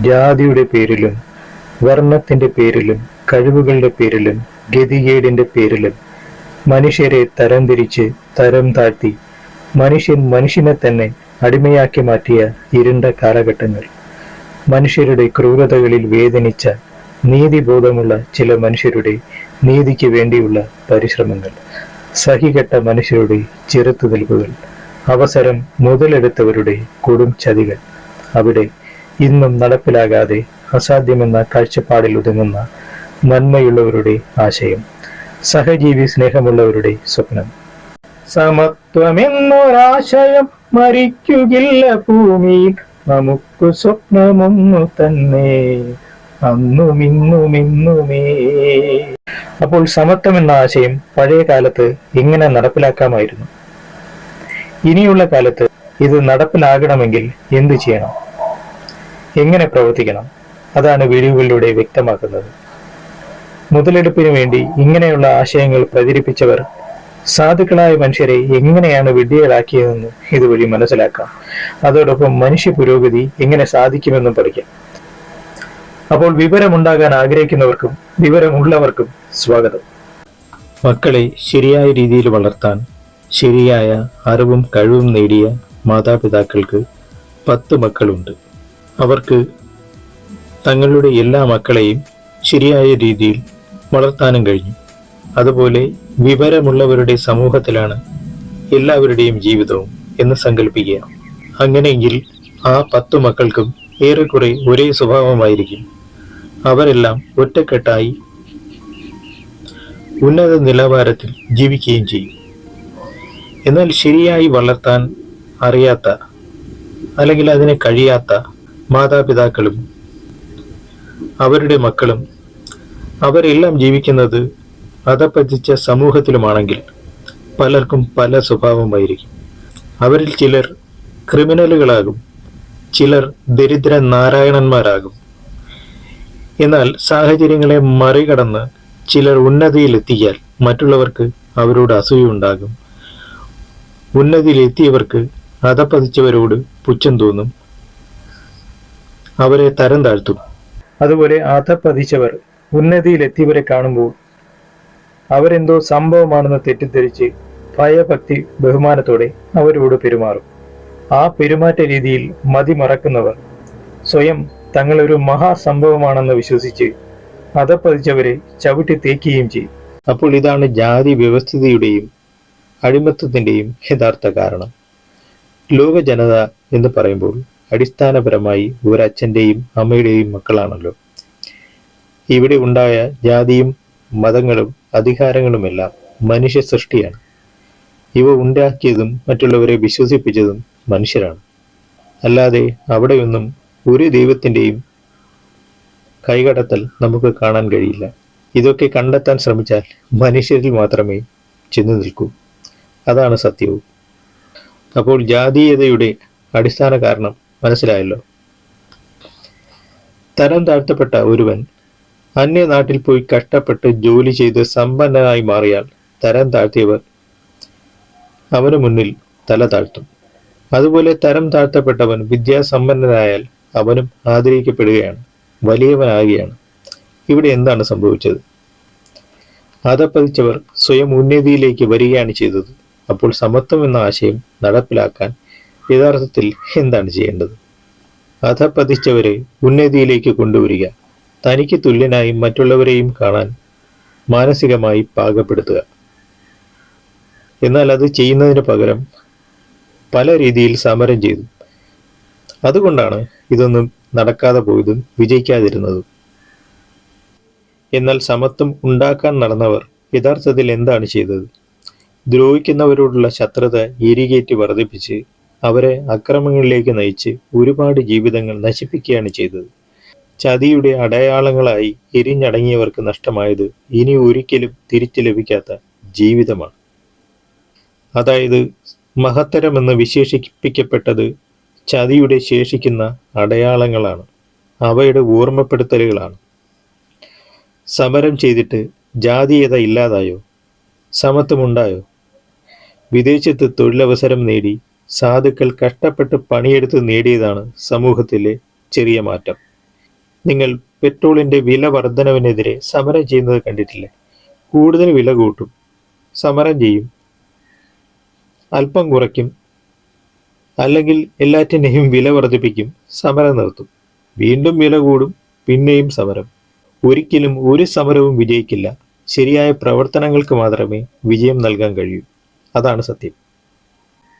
ജാതിയുടെ പേരിലും വർണത്തിന്റെ പേരിലും കഴിവുകളുടെ പേരിലും ഗതികേടിന്റെ പേരിലും മനുഷ്യരെ തരംതിരിച്ച് തരം താഴ്ത്തി മനുഷ്യൻ മനുഷ്യനെ തന്നെ അടിമയാക്കി മാറ്റിയ ഇരുണ്ട കാലഘട്ടങ്ങൾ. മനുഷ്യരുടെ ക്രൂരതകളിൽ വേദനിച്ച നീതിബോധമുള്ള ചില മനുഷ്യരുടെ നീതിക്ക് വേണ്ടിയുള്ള പരിശ്രമങ്ങൾ. സഹികെട്ട മനുഷ്യരുടെ ചെറുത്തുനിൽപ്പുകൾ. അവസരം മുതലെടുത്തവരുടെ കൊടും ചതികൾ. അവിടെ ഇന്നും നടപ്പിലാകാതെ അസാധ്യമെന്ന കാഴ്ചപ്പാടിൽ ഒതുങ്ങുന്ന നന്മയുള്ളവരുടെ ആശയം സഹജീവി സ്നേഹമുള്ളവരുടെ സ്വപ്നം. സമത്വമെന്നൊരാശയം മരിക്കുകില്ല ഭൂമി നമുക്ക് സ്വപ്നമൊന്നു തന്നെ. അപ്പോൾ സമത്വം എന്ന ആശയം പഴയ കാലത്ത് എങ്ങനെ നടപ്പിലാക്കാമായിരുന്നു? ഇനിയുള്ള കാലത്ത് ഇത് നടപ്പിലാകണമെങ്കിൽ എന്തു ചെയ്യണം? എങ്ങനെ പ്രവർത്തിക്കണം? അതാണ് വീഡിയോകളിലൂടെ വ്യക്തമാക്കുന്നത്. മുതലെടുപ്പിന് വേണ്ടി ഇങ്ങനെയുള്ള ആശയങ്ങൾ പ്രചരിപ്പിച്ചവർ സാധുക്കളായ മനുഷ്യരെ എങ്ങനെയാണ് വിഡ്ഢികളാക്കിയതെന്ന് ഇതുവഴി മനസ്സിലാക്കാം. അതോടൊപ്പം മനുഷ്യ പുരോഗതി എങ്ങനെ സാധിക്കുമെന്നും പഠിക്കാം. അപ്പോൾ വിവരമുണ്ടാകാൻ ആഗ്രഹിക്കുന്നവർക്കും വിവരമുള്ളവർക്കും സ്വാഗതം. മക്കളെ ശരിയായ രീതിയിൽ വളർത്താൻ ശരിയായ അറിവും കഴിവും നേടിയ മാതാപിതാക്കൾക്ക് പത്ത് മക്കളുണ്ട്. അവർക്ക് തങ്ങളുടെ എല്ലാ മക്കളെയും ശരിയായ രീതിയിൽ വളർത്താനും കഴിഞ്ഞു. അതുപോലെ വിവരമുള്ളവരുടെ സമൂഹത്തിലാണ് എല്ലാവരുടെയും ജീവിതവും എന്ന് സങ്കല്പിക്കുക അങ്ങനെയെങ്കിൽ ആ പത്തു മക്കൾക്കും ഏറെക്കുറെ ഒരേ സ്വഭാവമായിരിക്കും. അവരെല്ലാം ഒറ്റക്കെട്ടായി ഉന്നത നിലവാരത്തിൽ ജീവിക്കുകയും ചെയ്യും. എന്നാൽ ശരിയായി വളർത്താൻ അറിയാത്ത അല്ലെങ്കിൽ അതിന് കഴിയാത്ത മാതാപിതാക്കളും അവരുടെ മക്കളും അവരെല്ലാം ജീവിക്കുന്നത് അധപ്പതിച്ച സമൂഹത്തിലുമാണെങ്കിൽ പലർക്കും പല സ്വഭാവമായിരിക്കും. അവരിൽ ചിലർ ക്രിമിനലുകളാകും ചിലർ ദരിദ്ര നാരായണന്മാരാകും. എന്നാൽ സാഹചര്യങ്ങളെ മറികടന്ന് ചിലർ ഉന്നതിയിലെത്തിയാൽ മറ്റുള്ളവർക്ക് അവരോട് അസൂയുണ്ടാകും. ഉന്നതിയിലെത്തിയവർക്ക് അധപ്പതിച്ചവരോട് പുച്ഛം തോന്നും. അവരെ തരം താഴ്ത്തും. അതുപോലെ അധപ്പതിച്ചവർ ഉന്നതിയിലെത്തിയവരെ കാണുമ്പോൾ അവരെന്തോ സംഭവമാണെന്ന് തെറ്റിദ്ധരിച്ച് ഭയഭക്തി ബഹുമാനത്തോടെ അവരോട് പെരുമാറും. ആ പെരുമാറ്റ രീതിയിൽ മതിമറക്കുന്നവർ സ്വയം തങ്ങളൊരു മഹാസംഭവമാണെന്ന് വിശ്വസിച്ച് അധപ്പതിച്ചവരെ ചവിട്ടി തേക്കുകയും ചെയ്യും. അപ്പോൾ ഇതാണ് ജാതി വ്യവസ്ഥിതിയുടെയും അടിമത്തത്തിന്റെയും യഥാർത്ഥ കാരണം. ലോക ജനത എന്ന് പറയുമ്പോൾ അടിസ്ഥാനപരമായി ഒരച്ഛന്റെയും അമ്മയുടെയും മക്കളാണല്ലോ. ഇവിടെ ഉണ്ടായ ജാതിയും മതങ്ങളും അധികാരങ്ങളുമെല്ലാം മനുഷ്യ സൃഷ്ടിയാണ് ഇവ ഉണ്ടാക്കിയതും മറ്റുള്ളവരെ വിശ്വസിപ്പിച്ചതും മനുഷ്യരാണ്. അല്ലാതെ അവിടെയൊന്നും ഒരു ദൈവത്തിന്റെയും കൈകടത്തൽ നമുക്ക് കാണാൻ കഴിയില്ല. ഇതൊക്കെ കണ്ടെത്താൻ ശ്രമിച്ചാൽ മനുഷ്യരിൽ മാത്രമേ ചെന്നു നിൽക്കൂ. അതാണ് സത്യവും. അപ്പോൾ ജാതീയതയുടെ അടിസ്ഥാന കാരണം മനസ്സിലായല്ലോ. തരം താഴ്ത്തപ്പെട്ട ഒരുവൻ അന്യനാട്ടിൽ പോയി കഷ്ടപ്പെട്ട് ജോലി ചെയ്ത് സമ്പന്നനായി മാറിയാൽ തരം താഴ്ത്തിയവർ അവന് മുന്നിൽ തല താഴ്ത്തും. അതുപോലെ തരം താഴ്ത്തപ്പെട്ടവൻ വിദ്യാസമ്പന്നനായാൽ അവനും ആദരിക്കപ്പെടുകയാണ് വലിയവനാകുകയാണ്. ഇവിടെ എന്താണ് സംഭവിച്ചത്? അതപ്പതിച്ചവർ സ്വയം ഉന്നതിയിലേക്ക് വരികയാണ് ചെയ്തത്. അപ്പോൾ സമത്വം എന്ന ആശയം നടപ്പിലാക്കാൻ യഥാർത്ഥത്തിൽ എന്താണ് ചെയ്യേണ്ടത്? അധപ്പതിച്ചവരെ ഉന്നതിയിലേക്ക് കൊണ്ടുവരിക. തനിക്ക് തുല്യനായി മറ്റുള്ളവരെയും കാണാൻ മാനസികമായി പാകപ്പെടുത്തുക. എന്നാൽ അത് ചെയ്യുന്നതിന് പകരം പല രീതിയിൽ സമരം ചെയ്തു. അതുകൊണ്ടാണ് ഇതൊന്നും നടക്കാതെ പോയതും വിജയിക്കാതിരുന്നതും. എന്നാൽ സമത്വം ഉണ്ടാക്കാൻ നടന്നവർ യഥാർത്ഥത്തിൽ എന്താണ് ചെയ്തത്? ദ്രോഹിക്കുന്നവരോടുള്ള ശത്രുത എരികേറ്റി വർദ്ധിപ്പിച്ച് അവരെ അക്രമങ്ങളിലേക്ക് നയിച്ച് ഒരുപാട് ജീവിതങ്ങൾ നശിപ്പിക്കുകയാണ് ചെയ്തത്. ചതിയുടെ അടയാളങ്ങളായി എരിഞ്ഞടങ്ങിയവർക്ക് നഷ്ടമായത് ഇനി ഒരിക്കലും തിരിച്ചു ലഭിക്കാത്ത ജീവിതമാണ്. അതായത് മഹത്തരമെന്ന് വിശേഷിപ്പിക്കപ്പെട്ടത് ചതിയുടെ ശേഷിക്കുന്ന അടയാളങ്ങളാണ്. അവയുടെ ഓർമ്മപ്പെടുത്തലുകളാണ്. സമരം ചെയ്തിട്ട് ജാതീയത ഇല്ലാതായോ? സമത്വമുണ്ടായോ? വിദേശത്ത് തൊഴിലവസരം നേടി സാധുക്കൾ കഷ്ടപ്പെട്ട് പണിയെടുത്ത് നേടിയതാണ് സമൂഹത്തിലെ ചെറിയ മാറ്റം. നിങ്ങൾ പെട്രോളിന്റെ വില വർധനവിനെതിരെ സമരം ചെയ്യുന്നത് കണ്ടിട്ടില്ലേ? കൂടുതൽ വില കൂട്ടും സമരം ചെയ്യും. അല്പം കുറയ്ക്കും അല്ലെങ്കിൽ എല്ലാറ്റിനെയും വില വർദ്ധിപ്പിക്കും സമരം നിർത്തും. വീണ്ടും വില കൂടും പിന്നെയും സമരം. ഒരിക്കലും ഒരു സമരവും വിജയിക്കില്ല. ശരിയായ പ്രവർത്തനങ്ങൾക്ക് മാത്രമേ വിജയം നൽകാൻ കഴിയൂ. അതാണ് സത്യം.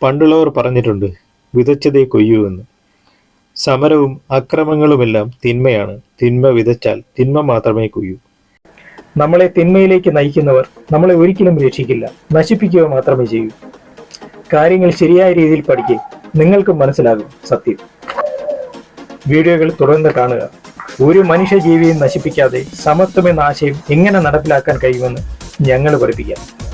പണ്ടുള്ളവർ പറഞ്ഞിട്ടുണ്ട് വിതച്ചതേ കൊയ്യൂ എന്ന്. സമരവും അക്രമങ്ങളുമെല്ലാം തിന്മയാണ്. തിന്മ വിതച്ചാൽ തിന്മ മാത്രമേ കൊയ്യൂ. നമ്മളെ തിന്മയിലേക്ക് നയിക്കുന്നവർ നമ്മളെ ഒരിക്കലും രക്ഷിക്കില്ല. നശിപ്പിക്കുക മാത്രമേ ചെയ്യൂ. കാര്യങ്ങൾ ശരിയായ രീതിയിൽ പഠിക്കുക നിങ്ങൾക്കും മനസ്സിലാകും സത്യം. വീഡിയോകൾ തുടർന്ന് കാണുക. ഒരു മനുഷ്യജീവിയും നശിപ്പിക്കാതെ സമത്വമെന്ന ആശയം എങ്ങനെ നടപ്പിലാക്കാൻ കഴിയുമെന്ന് ഞങ്ങൾ പഠിപ്പിക്കാം.